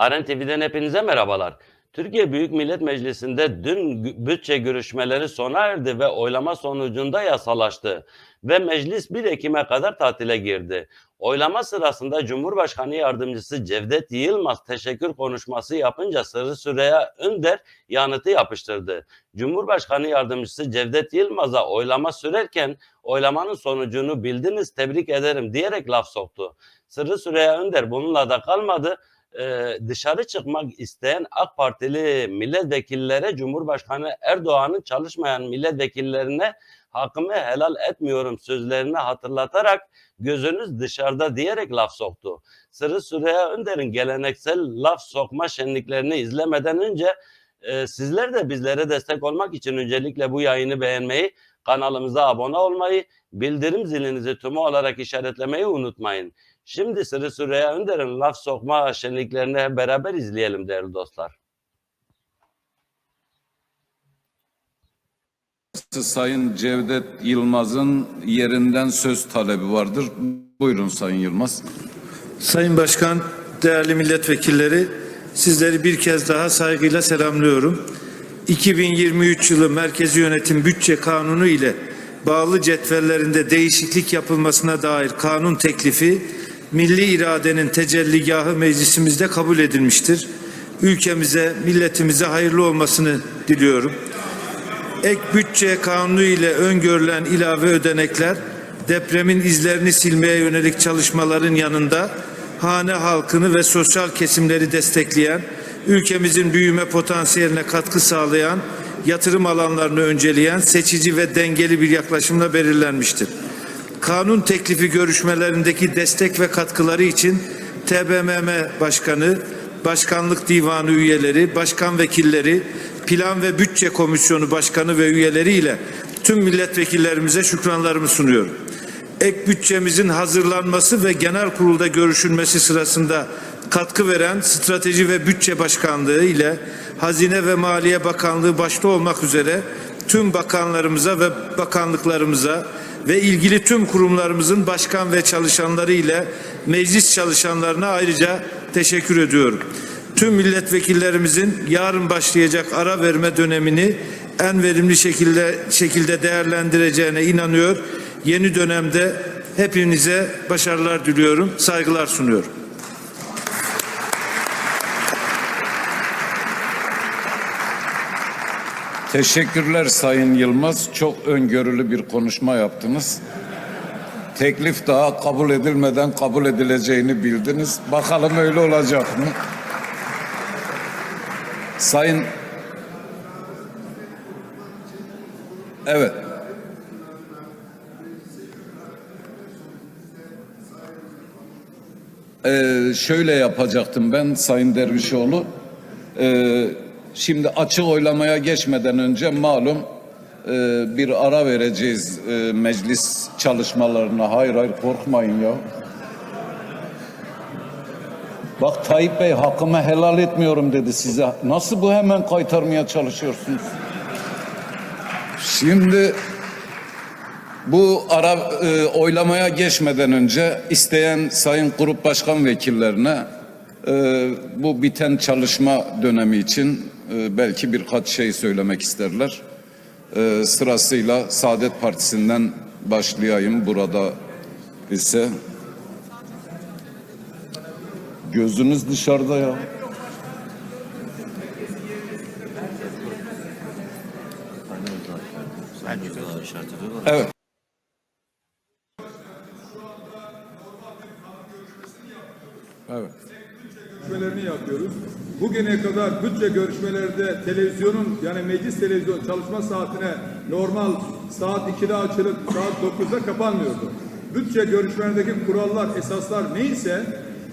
Aren TV'den hepinize merhabalar. Türkiye Büyük Millet Meclisi'nde dün bütçe görüşmeleri sona erdi ve oylama sonucunda yasalaştı. Ve meclis 1 Ekim'e kadar tatile girdi. Oylama sırasında Cumhurbaşkanı Yardımcısı Cevdet Yılmaz teşekkür konuşması yapınca Sırrı Süreyya Önder yanıtı yapıştırdı. Cumhurbaşkanı Yardımcısı Cevdet Yılmaz'a oylama sürerken oylamanın sonucunu bildiniz tebrik ederim diyerek laf soktu. Sırrı Süreyya Önder bununla da kalmadı e, dışarı çıkmak isteyen AK Partili milletvekillere Cumhurbaşkanı Erdoğan'ın çalışmayan milletvekillerine hakkımı helal etmiyorum sözlerini hatırlatarak gözünüz dışarıda diyerek laf soktu. Sırrı Süreyya Önder'in geleneksel laf sokma şenliklerini izlemeden önce e, sizler de bizlere destek olmak için öncelikle bu yayını beğenmeyi, kanalımıza abone olmayı, bildirim zilinizi tümü olarak işaretlemeyi unutmayın. Şimdi Sırrı Süreyya Önder'in laf sokma şenliklerini hep beraber izleyelim değerli dostlar. Sayın Cevdet Yılmaz'ın yerinden söz talebi vardır. Buyurun Sayın Yılmaz. Sayın Başkan, değerli milletvekilleri, sizleri bir kez daha saygıyla selamlıyorum. 2023 yılı Merkezi Yönetim Bütçe Kanunu ile bağlı cetvellerinde değişiklik yapılmasına dair kanun teklifi milli iradenin tecelligahı meclisimizde kabul edilmiştir. Ülkemize, milletimize hayırlı olmasını diliyorum. Ek bütçe kanunu ile öngörülen ilave ödenekler depremin izlerini silmeye yönelik çalışmaların yanında hane halkını ve sosyal kesimleri destekleyen, ülkemizin büyüme potansiyeline katkı sağlayan, yatırım alanlarını önceleyen seçici ve dengeli bir yaklaşımla belirlenmiştir. Kanun teklifi görüşmelerindeki destek ve katkıları için TBMM Başkanı, Başkanlık Divanı üyeleri, başkan vekilleri, Plan ve Bütçe Komisyonu Başkanı ve üyeleri ile tüm milletvekillerimize şükranlarımı sunuyorum. Ek bütçemizin hazırlanması ve genel kurulda görüşülmesi sırasında katkı veren Strateji ve Bütçe Başkanlığı ile Hazine ve Maliye Bakanlığı başta olmak üzere tüm bakanlarımıza ve bakanlıklarımıza ve ilgili tüm kurumlarımızın başkan ve çalışanları ile meclis çalışanlarına ayrıca teşekkür ediyorum. Tüm milletvekillerimizin yarın başlayacak ara verme dönemini en verimli şekilde şekilde değerlendireceğine inanıyor. Yeni dönemde hepinize başarılar diliyorum. Saygılar sunuyorum. Teşekkürler Sayın Yılmaz. Çok öngörülü bir konuşma yaptınız. Teklif daha kabul edilmeden kabul edileceğini bildiniz. Bakalım öyle olacak mı? Sayın Evet. Ee, şöyle yapacaktım ben Sayın Dervişoğlu. Ee, şimdi açık oylamaya geçmeden önce malum e, bir ara vereceğiz e, meclis çalışmalarına. Hayır hayır korkmayın ya. Bak Tayyip Bey hakkımı helal etmiyorum dedi size. Nasıl bu hemen kaytarmaya çalışıyorsunuz? Şimdi bu ara e, oylamaya geçmeden önce isteyen sayın grup başkan vekillerine e, bu biten çalışma dönemi için e, belki birkaç şey söylemek isterler. E, sırasıyla Saadet Partisi'nden başlayayım burada ise. Gözünüz dışarıda ya. Evet. Evet. görüşmelerini yapıyoruz. Bugüne kadar bütçe görüşmelerinde televizyonun yani meclis televizyon çalışma saatine normal saat 2'de açılıp saat 9'da kapanmıyordu. Bütçe görüşmelerindeki kurallar, esaslar neyse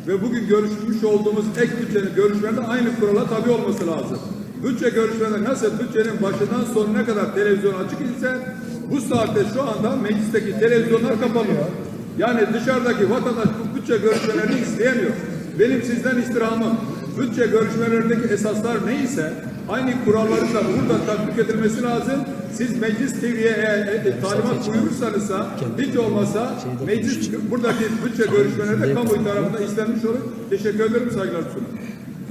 ve bugün görüşmüş olduğumuz ek bütçenin görüşmelerinde aynı kurala tabi olması lazım. Bütçe görüşmeleri nasıl bütçenin başından sonuna kadar televizyon açık ise bu saatte şu anda meclisteki televizyonlar kapalı. Yani dışarıdaki vatandaş bu bütçe görüşmelerini izleyemiyor. Benim sizden istirhamım bütçe görüşmelerindeki esaslar neyse aynı kuralların da burada tatbik edilmesi lazım. Siz meclis TV'ye e, e, talimat buyurursanız da hiç olmasa meclis buradaki bütçe görüşmelerinde kamuoyu tarafından istenmiş olur. Teşekkür ederim saygılar sunuyorum.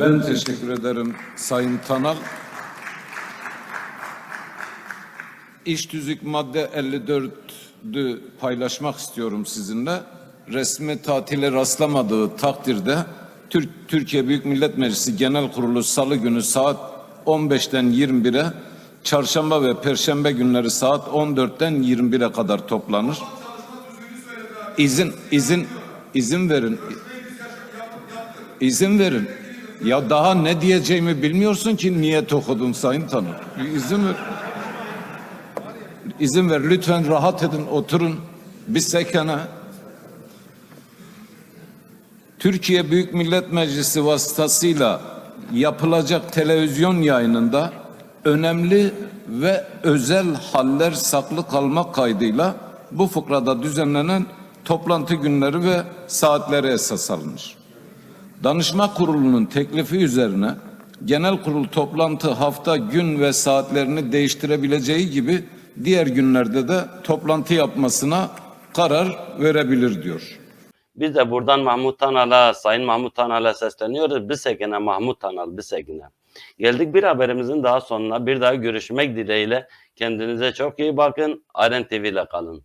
Ben teşekkür ederim Sayın Tanal. İş tüzük madde 54'ü paylaşmak istiyorum sizinle. Resmi tatile rastlamadığı takdirde Türk, Türkiye Büyük Millet Meclisi Genel Kurulu Salı günü saat 15'ten 21'e, Çarşamba ve Perşembe günleri saat 14'ten 21'e kadar toplanır. İzin, izin, izin verin. İzin verin. Ya daha ne diyeceğimi bilmiyorsun ki niyet okudun Sayın Tanır. İzin ver. İzin ver lütfen rahat edin oturun bir sekene. Türkiye Büyük Millet Meclisi vasıtasıyla yapılacak televizyon yayınında önemli ve özel haller saklı kalmak kaydıyla bu fıkrada düzenlenen toplantı günleri ve saatleri esas alınır. Danışma Kurulu'nun teklifi üzerine genel kurul toplantı hafta gün ve saatlerini değiştirebileceği gibi diğer günlerde de toplantı yapmasına karar verebilir diyor. Biz de buradan Mahmut Tanal'a, Sayın Mahmut Tanal'a sesleniyoruz. Bir sekine Mahmut Tanal, bir sekine. Geldik bir haberimizin daha sonuna. Bir daha görüşmek dileğiyle. Kendinize çok iyi bakın. Aren TV ile kalın.